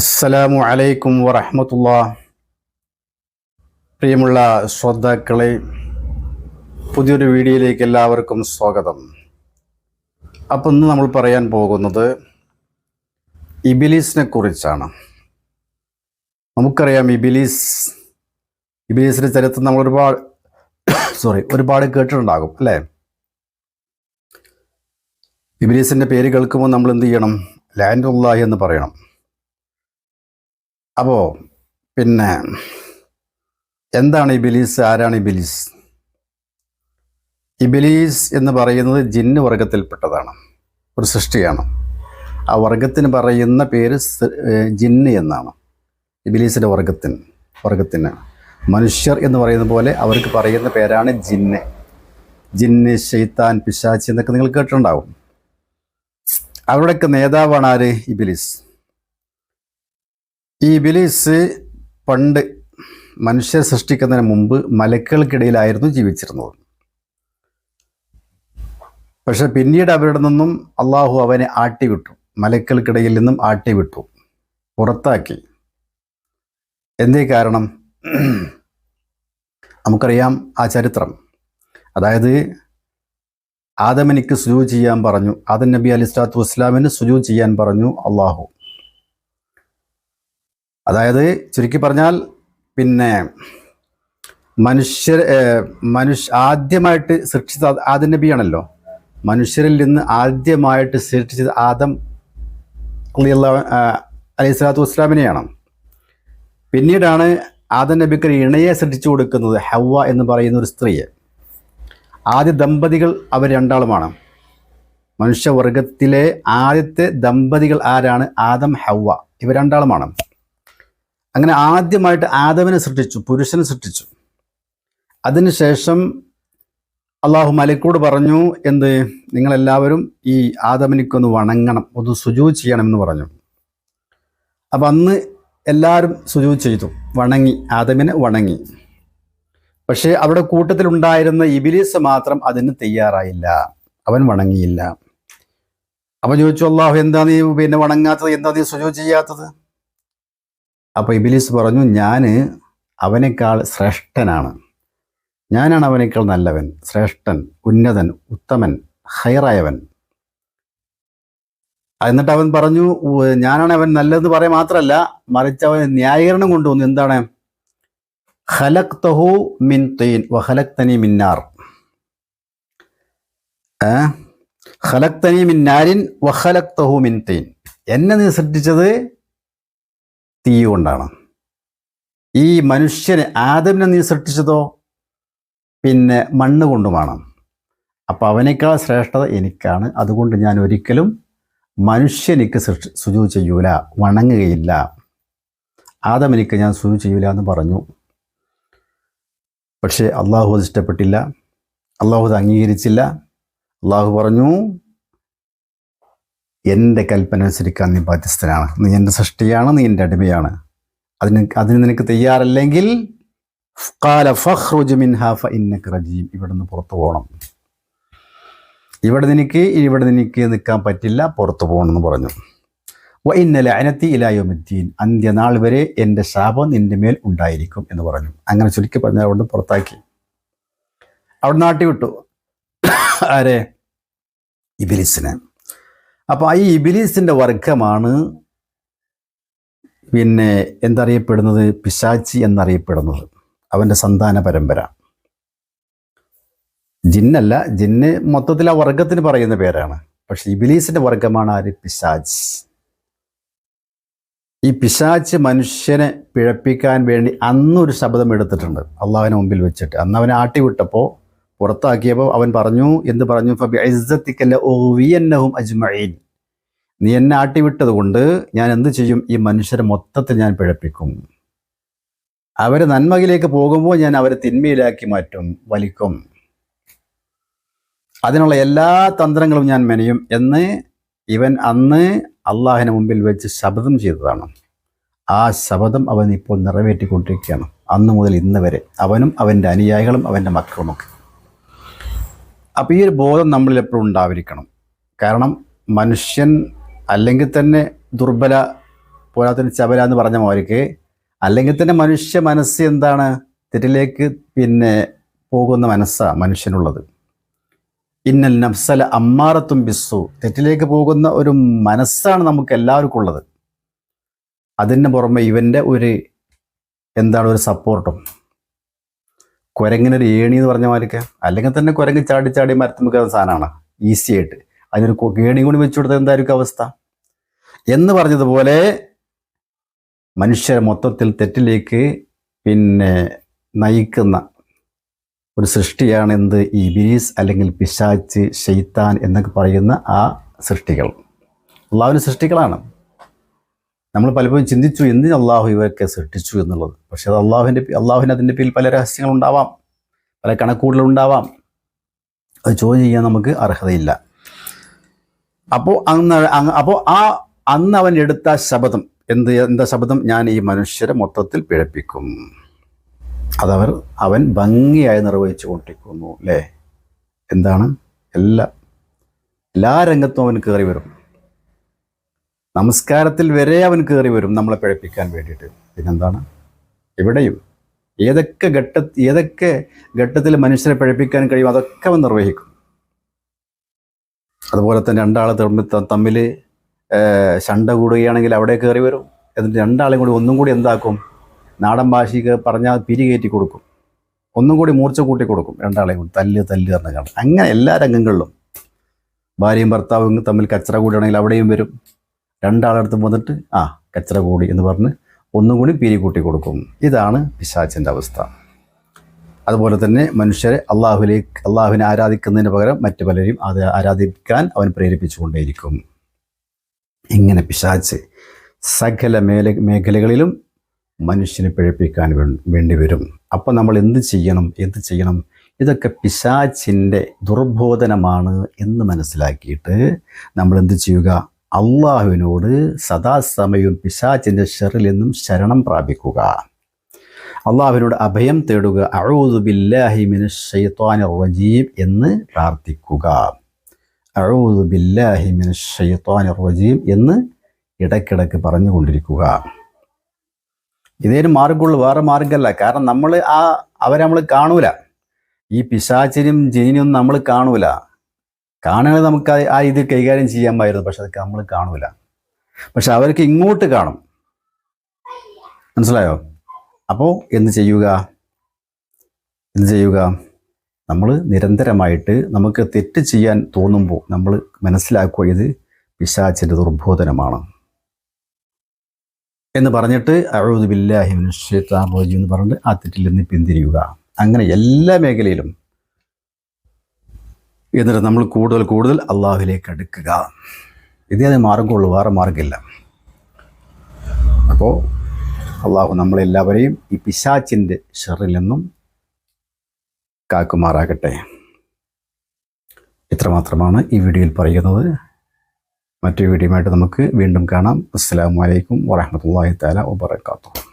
അസ്സലാമു അലൈക്കും വറഹമത്തുള്ള. പ്രിയമുള്ള ശ്രോതാക്കളെ പുതിയൊരു വീഡിയോയിലേക്ക് എല്ലാവർക്കും സ്വാഗതം. അപ്പം ഇന്ന് നമ്മൾ പറയാൻ പോകുന്നത് ഇബിലീസിനെ കുറിച്ചാണ്. നമുക്കറിയാം ഇബിലീസ് ഇബിലീസിന്റെ ചരിത്രം നമ്മൾ ഒരുപാട് സോറി ഒരുപാട് കേട്ടിട്ടുണ്ടാകും അല്ലേ? ഇബിലീസിന്റെ പേര് കേൾക്കുമ്പോൾ നമ്മൾ എന്ത് ചെയ്യണം? ലാൻഡുല്ലാഹി എന്ന് പറയണം. അപ്പോൾ പിന്നെ എന്താണ് ഇബിലീസ്? ആരാണ് ഇബിലീസ്? ഇബിലീസ് എന്ന് പറയുന്നത് ജിന്ന് വർഗത്തിൽപ്പെട്ടതാണ്. ഒരു സൃഷ്ടിയാണ്. ആ വർഗത്തിന് പറയുന്ന പേര് ജിന്ന് എന്നാണ്. ഇബിലീസിന്റെ വർഗത്തിന് വർഗത്തിന്. മനുഷ്യർ എന്ന് പറയുന്ന പോലെ അവർക്ക് പറയുന്ന പേരാണ് ജിന്ന്. ജിന്ന് ഷെയ്ത്താൻ പിശാച്ചി എന്നൊക്കെ നിങ്ങൾ കേട്ടിട്ടുണ്ടാവും. അവരുടെയൊക്കെ നേതാവാണ് ആര്? ഇബിലീസ്. ഈ ഇബിലീസ് പണ്ട് മനുഷ്യർ സൃഷ്ടിക്കുന്നതിന് മുമ്പ് മലക്കുകൾക്കിടയിലായിരുന്നു ജീവിച്ചിരുന്നത്. പക്ഷെ പിന്നീട് അവരുടെ നിന്നും അള്ളാഹു അവനെ ആട്ടിവിട്ടു. മലക്കുകൾക്കിടയിൽ നിന്നും ആട്ടിവിട്ടു. പുറത്താക്കി. എന്തേ കാരണം? നമുക്കറിയാം ആ ചരിത്രം. അതായത് ആദമനിക്ക് സുജൂ ചെയ്യാൻ പറഞ്ഞു. ആദം നബി അലി സ്വലാത്തു വസ്ലാമിന് സുജൂ ചെയ്യാൻ പറഞ്ഞു അള്ളാഹു. അതായത് ചുരുക്കി പറഞ്ഞാൽ പിന്നെ മനുഷ്യർ മനുഷ്യ ആദ്യമായിട്ട് സൃഷ്ടിച്ച ആദം നബിയാണല്ലോ മനുഷ്യരിൽ നിന്ന് ആദ്യമായിട്ട് സൃഷ്ടിച്ചത് ആദം അലിയുള്ള അലൈഹി സ്വലാത്തു വസ്ലാമിനെയാണ് പിന്നീടാണ് ആദം നബിക്ക് ഒരു ഇണയെ സൃഷ്ടിച്ചു കൊടുക്കുന്നത് ഹവ്വ എന്ന് പറയുന്ന ഒരു സ്ത്രീയെ. ആദ്യ ദമ്പതികൾ അവർ രണ്ടാളുമാണ്. മനുഷ്യവർഗത്തിലെ ആദ്യത്തെ ദമ്പതികൾ ആരാണ്? ആദം ഹവ്വ. ഇവ രണ്ടാളുമാണ്. അങ്ങനെ ആദ്യമായിട്ട് ആദവിനെ സൃഷ്ടിച്ചു പുരുഷനെ സൃഷ്ടിച്ചു. അതിനുശേഷം അള്ളാഹു മലക്കോട് പറഞ്ഞു എന്ത്? നിങ്ങളെല്ലാവരും ഈ ആദമനിക്കൊന്ന് വണങ്ങണം ഒന്ന് സുജൂ ചെയ്യണമെന്ന് പറഞ്ഞു. അപ്പം അന്ന് എല്ലാവരും സുജൂ ചെയ്തു വണങ്ങി ആദമിനെ വണങ്ങി. പക്ഷേ അവിടെ കൂട്ടത്തിലുണ്ടായിരുന്ന ഇബിലീസ് മാത്രം അതിന് തയ്യാറായില്ല അവൻ വണങ്ങിയില്ല. അവൻ ചോദിച്ചു അള്ളാഹു എന്താ നീ പിന്നെ വണങ്ങാത്തത്? എന്താ നീ സുജൂ ചെയ്യാത്തത്? അപ്പോൾ ഇബിലിസ് പറഞ്ഞു ഞാൻ അവനേക്കാൾ ശ്രേഷ്ഠനാണ്. ഞാനാണ് അവനേക്കാൾ നല്ലവൻ ശ്രേഷ്ഠൻ ഉന്നതൻ ഉത്തമൻ ഹയറായവൻ എന്നിട്ട് അവൻ പറഞ്ഞു ഞാനാണ് അവൻ നല്ലതെന്ന് പറയാൻ മാത്രമല്ല മറിച്ച് അവൻ ന്യായീകരണം കൊണ്ടുവന്നു. എന്താണ്? ഖലഖ്തഹു മിൻ തീൻ തനി മിന്നാർ ഏ? മിന്നാരിൻ വ വഖലഖ്തഹു മിൻ തീൻ. എന്നെ നീ സൃഷ്ടിച്ചത് തീ കൊണ്ടാണ് ഈ മനുഷ്യനെ ആദമിനെ നീ സൃഷ്ടിച്ചതോ? പിന്നെ മണ്ണ് കൊണ്ടുമാണ്. അപ്പോൾ അവനേക്കാൾ ശ്രേഷ്ഠത എനിക്കാണ്. അതുകൊണ്ട് ഞാൻ ഒരിക്കലും മനുഷ്യനിക്ക് സൃഷ്ടി സുജു ചെയ്യൂല. വണങ്ങുകയില്ല. ആദമനിക്ക് ഞാൻ സുജു ചെയ്യൂല എന്ന് പറഞ്ഞു. പക്ഷേ അള്ളാഹു അത് ഇഷ്ടപ്പെട്ടില്ല. അള്ളാഹു അത് അംഗീകരിച്ചില്ല. അള്ളാഹു പറഞ്ഞു എന്റെ കൽപ്പന അനുസരിക്കാൻ നീ ബാധ്യസ്ഥനാണ്. നീ എന്റെ സൃഷ്ടിയാണ് നീ എന്റെ അടിമയാണ്. അതിന് അതിന് നിനക്ക് തയ്യാറല്ലെങ്കിൽ റജീം. ഇവിടെ നിന്ന് പുറത്തു പോകണം. ഇവിടെ നിനക്ക് ഇവിടെ നിനക്ക് നിൽക്കാൻ പറ്റില്ല പുറത്തു പോകണമെന്ന് പറഞ്ഞു. വ ഇന്നലെ അനത്തി ഇലായോമിദ്ദീൻ അന്ത്യനാൾ വരെ എന്റെ ശാപം നിന്റെ മേൽ ഉണ്ടായിരിക്കും എന്ന് പറഞ്ഞു. അങ്ങനെ ചുരുക്കി പറഞ്ഞ അവിടുന്ന് പുറത്താക്കി. അവിടെ നാട്ടി വിട്ടു. ആരെ? ഇബിലിസിനെ. അപ്പോൾ ഈ ഇബിലീസിന്റെ വർഗമാണ് പിന്നെ എന്തറിയപ്പെടുന്നത്? പിശാച്ചി എന്നറിയപ്പെടുന്നത്. അവന്റെ സന്താന പരമ്പര. ജിന്നല്ല ജിന്ന് മൊത്തത്തിൽ ആ വർഗത്തിന് പറയുന്ന പേരാണ്. പക്ഷെ ഇബിലീസിന്റെ വർഗമാണ് ആര്? പിശാച്ച് ഈ പിശാച്ച് മനുഷ്യനെ പിഴപ്പിക്കാൻ വേണ്ടി അന്നൊരു ശബ്ദം എടുത്തിട്ടുണ്ട്. അള്ളാഹുവിനെ മുമ്പിൽ വെച്ചിട്ട്. അന്ന് അവനെ ആട്ടി വിട്ടപ്പോൾ പുറത്താക്കിയപ്പോൾ അവൻ പറഞ്ഞു എന്ന് പറഞ്ഞു? അജ്മീൻ അജ്മഈൻ. നീ എന്നെ ആട്ടിവിട്ടത് കൊണ്ട് ഞാൻ എന്ത് ചെയ്യും? ഈ മനുഷ്യരെ മൊത്തത്തിൽ ഞാൻ പിഴപ്പിക്കും. അവരെ നന്മയിലേക്ക് പോകുമ്പോൾ ഞാൻ അവരെ തിന്മയിലാക്കി മാറ്റും വലിക്കും. അതിനുള്ള എല്ലാ തന്ത്രങ്ങളും ഞാൻ മെനയും എന്ന് ഇവൻ അന്ന് അള്ളാഹിന് മുമ്പിൽ വെച്ച് ശബ്ദം ചെയ്തതാണ്. ആ ശബ്ദം അവൻ ഇപ്പോൾ നിറവേറ്റിക്കൊണ്ടിരിക്കുകയാണ്. അന്ന് മുതൽ ഇന്ന് വരെ അവനും അവന്റെ അനുയായികളും അവന്റെ മക്കളുമൊക്കെ. അപ്പോൾ ഈ ഒരു ബോധം നമ്മളിൽ എപ്പോഴും ഉണ്ടായിരിക്കണം. കാരണം മനുഷ്യൻ അല്ലെങ്കിൽ തന്നെ ദുർബല പോരാത്തിന് ചപല എന്ന് പറഞ്ഞ മാതിരിക്ക് അല്ലെങ്കിൽ തന്നെ മനുഷ്യ മനസ്സ് എന്താണ്? തെറ്റിലേക്ക് പിന്നെ പോകുന്ന മനസ്സാണ് മനുഷ്യനുള്ളത്. ഇന്നൽ നഫ്സല അമ്മാറത്തും ബിസ്സു. തെറ്റിലേക്ക് പോകുന്ന ഒരു മനസ്സാണ് നമുക്ക് എല്ലാവർക്കും ഉള്ളത് അതിന് പുറമെ ഇവന്റെ ഒരു എന്താണ് ഒരു സപ്പോർട്ടും കുരങ്ങിനൊരു ഏണി എന്ന് പറഞ്ഞ മാതിരിക്ക് അല്ലെങ്കിൽ തന്നെ കുരങ്ങ് ചാടി ചാടി മരത്തുമ്പോൾ സാധനമാണ്. ഈസി ആയിട്ട്. അതിനൊരു ഏണി കൂടി വെച്ചു കൊടുത്താൽ എന്തായിരിക്കും അവസ്ഥ? എന്ന് പറഞ്ഞതുപോലെ മനുഷ്യരെ മൊത്തത്തിൽ തെറ്റിലേക്ക് പിന്നെ നയിക്കുന്ന ഒരു സൃഷ്ടിയാണ് എന്ത്? ഈ ബിരീസ് അല്ലെങ്കിൽ പിശാച്ച് ഷെയ്ത്താൻ എന്നൊക്കെ പറയുന്ന ആ സൃഷ്ടികൾ. അള്ളാഹുവിന്റെ സൃഷ്ടികളാണ്. നമ്മൾ പലപ്പോഴും ചിന്തിച്ചു എന്തിന് അള്ളാഹു ഇവരൊക്കെ സൃഷ്ടിച്ചു എന്നുള്ളത്? പക്ഷേ അത് അള്ളാഹുവിന്റെ അള്ളാഹുവിന് അതിന്റെ പേരിൽ പല രഹസ്യങ്ങളുണ്ടാവാം പല കണക്കൂടലുണ്ടാവാം അത് ചോദ്യം ചെയ്യാൻ നമുക്ക് അർഹതയില്ല. അപ്പോൾ അന്ന് അപ്പോൾ ആ അന്ന് അവൻ എടുത്ത ശബ്ദം എന്ത് എന്താ ശബ്ദം ഞാൻ ഈ മനുഷ്യരെ മൊത്തത്തിൽ പിഴപ്പിക്കും. അതവർ അവൻ ഭംഗിയായി നിർവഹിച്ചു കൊണ്ടിരിക്കുന്നു അല്ലേ? എന്താണ്? എല്ലാ എല്ലാ രംഗത്തും അവൻ കയറി വരും. നമസ്കാരത്തിൽ വരെ അവൻ കയറി വരും നമ്മളെ പിഴപ്പിക്കാൻ വേണ്ടിയിട്ട്. പിന്നെന്താണ്? ഇവിടെയും ഏതൊക്കെ ഘട്ട ഏതൊക്കെ ഘട്ടത്തിൽ മനുഷ്യരെ പിഴപ്പിക്കാൻ കഴിയും അതൊക്കെ അവൻ നിർവഹിക്കും. അതുപോലെ തന്നെ രണ്ടാൾ തമ്മിൽ ശണ്ട കൂടുകയാണെങ്കിൽ അവിടെ കയറി വരും. എന്നിട്ട് രണ്ടാളും കൂടി ഒന്നും കൂടി എന്താക്കും? നാടൻ ഭാഷയ്ക്ക് പറഞ്ഞാൽ പിരി കയറ്റി കൊടുക്കും. ഒന്നും കൂടി മൂർച്ച കൂട്ടി കൊടുക്കും. രണ്ടാളെയും കൂടി തല്ല് തല്ല് പറഞ്ഞ കാണും അങ്ങനെ എല്ലാ രംഗങ്ങളിലും ഭാര്യയും ഭർത്താവും തമ്മിൽ കച്ചറ കൂടുകയാണെങ്കിൽ അവിടെയും വരും. രണ്ടാളടുത്ത് വന്നിട്ട് ആ കച്ചറ കൂടി? എന്ന് പറഞ്ഞ് ഒന്നും കൂടി പിരി കൂട്ടി കൊടുക്കും. ഇതാണ് പിശാച്ചിന്റെ അവസ്ഥ. അതുപോലെ തന്നെ മനുഷ്യരെ അള്ളാഹുലേക്ക് അള്ളാഹുവിനെ ആരാധിക്കുന്നതിന് പകരം മറ്റു പലരെയും അത് ആരാധിക്കാൻ അവൻ പ്രേരിപ്പിച്ചുകൊണ്ടേയിരിക്കും. ഇങ്ങനെ പിശാച്ച് സകല മേല മേഖലകളിലും മനുഷ്യനെ പിഴപ്പിക്കാൻ വേണ്ടി വരും. അപ്പം നമ്മൾ എന്ത് ചെയ്യണം എന്ത് ചെയ്യണം? ഇതൊക്കെ പിശാച്ചിന്റെ ദുർബോധനമാണ് എന്ന് മനസ്സിലാക്കിയിട്ട് നമ്മൾ എന്ത് ചെയ്യുക? അള്ളാഹുവിനോട് സദാസമയവും പിശാചിന്റെ ഷെറിൽ നിന്നും ശരണം പ്രാപിക്കുക. അള്ളാഹുവിനോട് അഭയം തേടുക. റജീം എന്ന് പ്രാർത്ഥിക്കുക. റജീം എന്ന് ഇടയ്ക്കിടയ്ക്ക് പറഞ്ഞുകൊണ്ടിരിക്കുക ഇതേനും മാർഗമുള്ളൂ വേറെ മാർഗമല്ല. കാരണം നമ്മൾ ആ അവരെ നമ്മൾ കാണൂല. ഈ പിശാചിനും ജിനിനും നമ്മൾ കാണൂല. കാണുന്നത് നമുക്ക് ആ- രീതിയിൽ കൈകാര്യം ചെയ്യാമായിരുന്നു പക്ഷെ അതൊക്കെ നമ്മൾ കാണൂല. പക്ഷെ അവർക്ക് ഇങ്ങോട്ട് കാണും. മനസ്സിലായോ? അപ്പോൾ എന്ത് ചെയ്യുക? എന്ത് ചെയ്യുക? നമ്മൾ നിരന്തരമായിട്ട് നമുക്ക് തെറ്റ് ചെയ്യാൻ തോന്നുമ്പോൾ നമ്മൾ മനസ്സിലാക്കുക ഇത് പിശാച്ചിന്റെ ദുർബോധനമാണ്. എന്ന് പറഞ്ഞിട്ട് അഴുതു ബില്ലാഹി മിനശ് എന്ന് പറഞ്ഞിട്ട് ആ തെറ്റിൽ നിന്ന് പിന്തിരിയുക. അങ്ങനെ എല്ലാ മേഖലയിലും എന്നിട്ട് നമ്മൾ കൂടുതൽ കൂടുതൽ അള്ളാഹുവിലേക്ക് അടുക്കുക. ഇതേ മാർഗമുള്ളൂ വേറെ മാർഗമില്ല അപ്പോൾ അള്ളാഹു നമ്മളെല്ലാവരെയും ഈ പിശാച്ചിന്റെ ഷെറിൽ നിന്നും കാക്കുമാറാകട്ടെ. ഇത്രമാത്രമാണ് ഈ വീഡിയോയിൽ പറയുന്നത്. മറ്റൊരു വീഡിയോയുമായിട്ട് നമുക്ക് വീണ്ടും കാണാം. അസ്സാം വലൈക്കും വറഹമത്തല്ലാഹി താല വബർക്കാത്തു